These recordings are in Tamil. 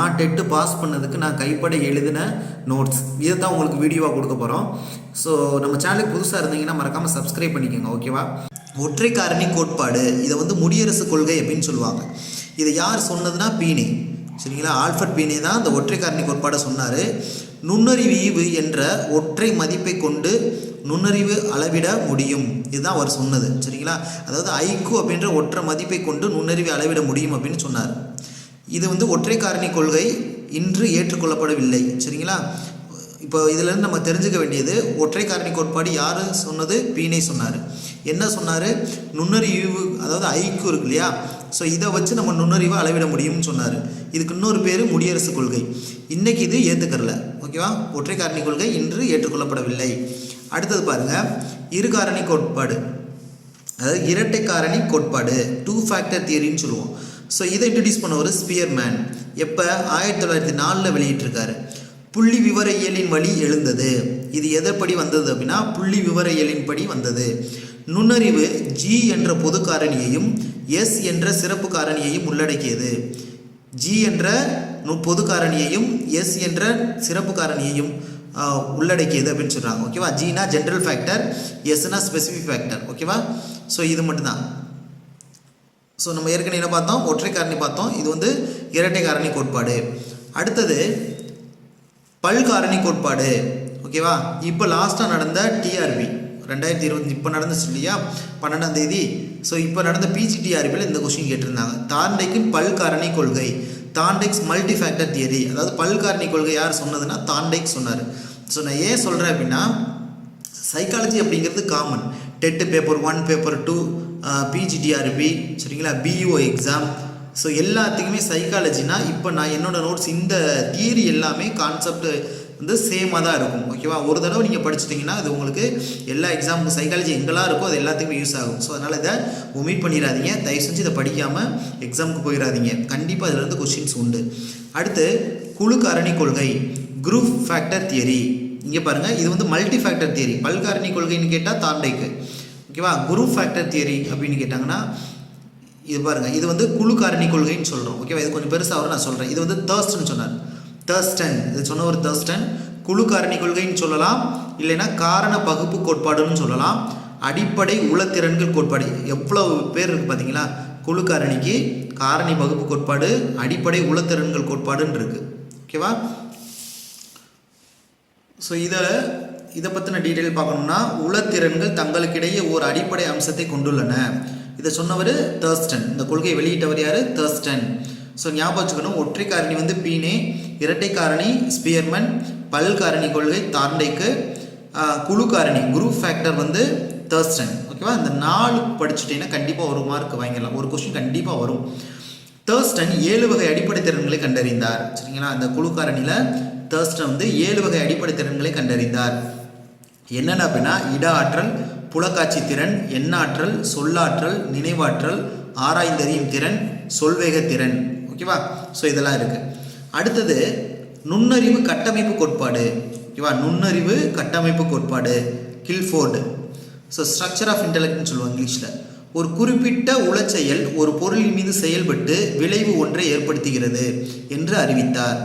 நான் டெட்டு பாஸ் பண்ணதுக்கு நான் கைப்பட எழுதின நோட்ஸ் இதை தான் உங்களுக்கு வீடியோவாக கொடுக்க போகிறோம் ஸோ நம்ம சேனலுக்கு புதுசாக இருந்தீங்கன்னா மறக்காமல் சப்ஸ்கிரைப் பண்ணிக்கோங்க ஓகேவா ஒற்றை காரணி கோட்பாடு. இதை வந்து முடியரசு கொள்கை அப்படின்னு சொல்லுவாங்க. இதை யார் சொன்னதுன்னா பீனி. சரிங்களா? ஆல்ஃபர்ட் பீனே தான் இந்த ஒற்றை காரணி கோட்பாடை சொன்னார். நுண்ணறிவு என்ற ஒற்றை மதிப்பை கொண்டு நுண்ணறிவு அளவிட முடியும். இதுதான் அவர் சொன்னது. சரிங்களா? அதாவது ஐக்கு அப்படின்ற ஒற்றை மதிப்பை கொண்டு நுண்ணறிவு அளவிட முடியும் அப்படின்னு சொன்னார். இது வந்து ஒற்றை காரணி கொள்கை இன்று ஏற்றுக்கொள்ளப்படவில்லை. சரிங்களா? இப்போ இதிலேருந்து நம்ம தெரிஞ்சுக்க வேண்டியது ஒற்றை காரணி கோட்பாடு யார் சொன்னது? பீனே சொன்னார். என்ன சொன்னார்? நுண்ணறிவு அதாவது ஐக்கு இருக்கு இல்லையா? ஸோ இதை வச்சு நம்ம நுண்ணறிவை அளவிட முடியும்னு சொன்னார். இதுக்கு இன்னொரு பேர் முடியரசு கொள்கை. இன்றைக்கி இது ஏற்றுக்கறல ஓகேவா? ஒற்றை காரணி கொள்கை இன்று ஏற்றுக்கொள்ளப்படவில்லை. அடுத்தது பாருங்கள் இரு காரணி கோட்பாடு. அதாவது இரட்டை காரணி கோட்பாடு டூ ஃபேக்டர் தியரின்னு சொல்லுவோம். ஸோ இதை இன்ட்ரடியூஸ் பண்ண ஒரு ஸ்பியர்மேன் எப்போ? ஆயிரத்தி தொள்ளாயிரத்தி நாலில் வெளியிட்டிருக்காரு. புள்ளி விவர இயலின் வழி எழுந்தது. இது எதற்படி வந்தது அப்படின்னா புள்ளி விவர இயலின் படி வந்தது. நுண்ணறிவு ஜி என்ற பொது காரணியையும் எஸ் என்ற சிறப்பு காரணியையும் உள்ளடக்கியது. ஜி என்ற பொது காரணியையும் எஸ் என்ற சிறப்பு காரணியையும் உள்ளடக்கியது அப்படின்னு சொல்கிறாங்க ஓகேவா? ஜினா ஜென்ரல் ஃபேக்டர் எஸ்னா ஸ்பெசிஃபிக் ஃபேக்டர் ஓகேவா? ஸோ இது மட்டும்தான். ஸோ நம்ம ஏற்கனவே என்ன பார்த்தோம்? ஒற்றை காரணி பார்த்தோம். இது வந்து இரட்டை காரணி கோட்பாடு. அடுத்தது பல்காரணி கோட்பாடு. ஓகேவா இப்போ லாஸ்ட்டாக நடந்த டிஆர்பி ரெண்டாயிரத்தி இருபத்தி இப்போ நடந்துச்சு இல்லையா? பன்னெண்டாம் தேதி. ஸோ இப்போ நடந்த பிஜிடிஆர்பியில் இந்த கொஸ்டின் கேட்டிருந்தாங்க. தாண்டைக்கின் பல்காரணி கொள்கை. தாண்டைக்ஸ் மல்டி ஃபேக்டர் தியரி அதாவது பல்காரணி கொள்கை யார் சொன்னதுன்னா தாண்டைக் சொன்னார். ஸோ நான் ஏன் சொல்கிறேன் அப்படின்னா சைக்காலஜி அப்படிங்கிறது common TET paper one paper two PGTRB சரிங்களா? பிஇஓ எக்ஸாம் ஸோ எல்லாத்துக்குமே சைக்காலஜினா இப்போ நான் என்னோடய நோட்ஸ் இந்த தியரி எல்லாமே கான்செப்ட் வந்து சேமாக தான் இருக்கும். ஓகேவா ஒரு தடவை நீங்கள் படிச்சிட்டிங்கன்னா அது உங்களுக்கு எல்லா எக்ஸாமுக்கும் சைக்காலஜி எங்கெல்லாம் இருக்கோ அது எல்லாத்துக்குமே யூஸ் ஆகும். ஸோ அதனால் இதை ஒமிட் பண்ணிடாதீங்க. தயவு செஞ்சு இதை படிக்காமல் எக்ஸாமுக்கு போயிடாதீங்க. கண்டிப்பாக இதில் கொஷின்ஸ் உண்டு. அடுத்து குழு காரணி கொள்கை குரூப் ஃபேக்டர் தியரி இங்கே பாருங்கள் இது வந்து மல்டி ஃபேக்டர் தியரி பல்காரணி கொள்கைன்னு கேட்டால் தாண்டைக்கு ஓகேவா? குரு ஃபேக்டர் தியரி அப்படின்னு கேட்டாங்கன்னா இது பாருங்கள் இது வந்து குழு காரணி கொள்கைன்னு சொல்கிறோம் ஓகேவா? இது கொஞ்சம் பெருசாக வரும் நான் சொல்கிறேன் இது வந்து தேர்ஸ்ட்னு சொன்னார். தேர்ஸ்டன் இது சொன்ன ஒரு தேர்ஸ்டன் குழு காரணி கொள்கைன்னு சொல்லலாம் இல்லைன்னா காரண பகுப்பு கோட்பாடுன்னு சொல்லலாம். அடிப்படை உளத்திறன்கள் கோட்பாடு. எவ்வளவு பேர் இருக்குது பார்த்தீங்களா குழு காரணிக்கு காரணி பகுப்பு கோட்பாடு அடிப்படை உளத்திறன்கள் கோட்பாடுன்னு இருக்குது ஓகேவா? ஸோ இதில் இதை பற்றின டீட்டெயில் பார்க்கணும்னா உளத்திறன்கள் தங்களுக்கிடையே ஒரு அடிப்படை அம்சத்தை கொண்டுள்ளன. இதை சொன்னவர் தேர்ஸ்டன் இந்த கொள்கையை வெளியிட்டவர் யார்? தேர்ஸ்டன் ஸோ ஞாபகம் வச்சுக்கணும் ஒற்றை காரணி வந்து பீனே இரட்டை காரணி ஸ்பியர்மன் பல் காரணி கொள்கை தாண்டைக்கு குழு காரணி குரூப் ஃபேக்டர் வந்து தேர்ஸ்டன் ஓகேவா இந்த நாலு படிச்சுட்டீங்கன்னா கண்டிப்பாக ஒரு மார்க் வாங்கிடலாம். ஒரு கொஸ்டின் கண்டிப்பாக வரும். தேர்ஸ்டன் ஏழு வகை அடிப்படை திறன்களை கண்டறிந்தார். சரிங்களா? அந்த குழு காரணியில் தேர்ஸ்டன் வந்து ஏழு வகை அடிப்படை திறன் கண்டறிந்தார். என்னென்ன அப்படின்னா இட ஆற்றல் புலக்காட்சி திறன் எண்ணாற்றல் சொல்லாற்றல் நினைவாற்றல் ஆராய்ந்தறியும் திறன் சொல்வேக திறன். ஓகேவா ஸோ இதெல்லாம் இருக்குது அடுத்தது நுண்ணறிவு கட்டமைப்பு கோட்பாடு. ஓகேவா நுண்ணறிவு கட்டமைப்பு கோட்பாடு. கில்ஃபோர்டு. ஸோ ஸ்ட்ரக்சர் ஆஃப் இன்டெலெக்ட்னு சொல்லுவாங்க இங்கிலீஷில். ஒரு குறிப்பிட்ட உளச்செயல் ஒரு பொருளின் மீது செயல்பட்டு விளைவு ஒன்றை ஏற்படுத்துகிறது என்று அறிவித்தார்.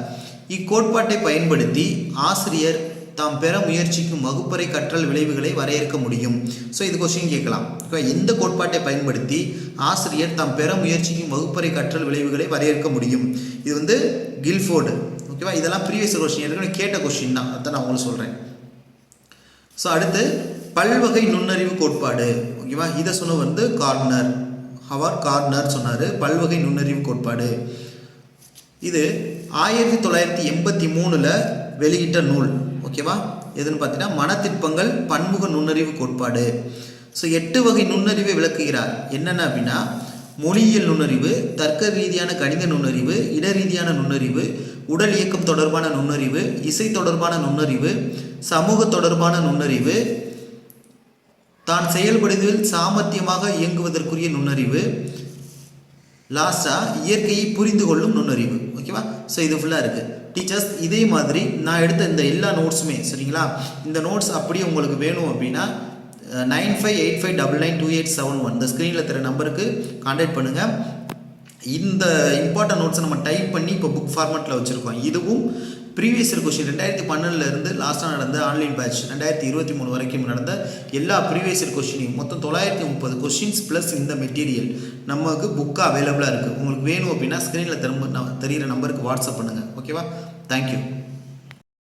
இக்கோட்பாட்டை பயன்படுத்தி ஆசிரியர் தாம் பெற முயற்சிக்கும் வகுப்பறை கற்றல் விளைவுகளை வரையறுக்க முடியும். ஸோ இது கொஸ்டின் கேட்கலாம். ஓகேவா எந்த கோட்பாட்டை பயன்படுத்தி ஆசிரியர் தாம் பெற முயற்சிக்கும் வகுப்பறை கற்றல் விளைவுகளை வரையறுக்க முடியும். இது வந்து கில்ஃபோர்டு. ஓகேவா இதெல்லாம் ப்ரீவியஸ் கொஸ்டின் ஏற்கனவே கேட்ட கொஸ்டின் தான். அதை நான் உங்களுக்கு சொல்கிறேன் ஸோ அடுத்து பல்வகை நுண்ணறிவு கோட்பாடு. ஓகேவா இதை சொன்ன வந்து கார்னர். ஹவர் கார்னர் சொன்னார். பல்வகை நுண்ணறிவு கோட்பாடு. இது ஆயிரத்தி தொள்ளாயிரத்தி எண்பத்தி மூணில் வெளியிட்ட நூல் ஓகேவா? எதுன்னு பார்த்தீங்கன்னா மனத்திற்பங்கள் பன்முக நுண்ணறிவு கோட்பாடு. ஸோ எட்டு வகை நுண்ணறிவை விளக்குகிறார். என்னென்ன அப்படின்னா மொழியியல் நுண்ணறிவு தர்க்க ரீதியான கணித நுண்ணறிவு இட ரீதியான நுண்ணறிவு உடல் இயக்கம் தொடர்பான நுண்ணறிவு இசை தொடர்பான நுண்ணறிவு சமூக தொடர்பான நுண்ணறிவு தான் செயல்படுவதில் சாமர்த்தியமாக இயங்குவதற்குரிய நுண்ணறிவு லாஸ்டாக இயற்கையை புரிந்து கொள்ளும் நுண்ணறிவு ஓகேவா? ஸோ இது ஃபுல்லாக இருக்குது டீச்சர்ஸ் இதே மாதிரி நான் எடுத்த இந்த எல்லா நோட்ஸுமே சரிங்களா? இந்த நோட்ஸ் அப்படியே உங்களுக்கு வேணும் அப்படின்னா nine five eight five double nine two eight seven one இந்த ஸ்க்ரீனில் தர நம்பருக்கு காண்டாக்ட் பண்ணுங்கள் இந்த இம்பார்ட்டன்ட் நோட்ஸை நம்ம டைப் பண்ணி இப்போ புக் ஃபார்மேட்டில் வச்சுருக்கோம். இதுவும் ப்ரீவியஸ் இயர் கொஷின் ரெண்டாயிரத்தி பன்னெண்டுலேருந்து லாஸ்ட்டாக நடந்த ஆன்லைன் பேட்ச் ரெண்டாயிரத்தி இருபத்தி மூணு வரைக்கும் நடந்த எல்லா ப்ரீவியஸ் இயர் கொஷினையும் மொத்தம் தொள்ளாயிரத்தி முப்பது கொஷின்ஸ் ப்ளஸ் இந்த மெட்டீரியல் நமக்கு புக்காக அவைலபிளாக இருக்குது உங்களுக்கு வேணும் அப்படின்னா ஸ்க்ரீனில் திரும்ப தெரியிற நம்பருக்கு வாட்ஸ்அப் பண்ணுங்கள் ஓகேவா தேங்க்யூ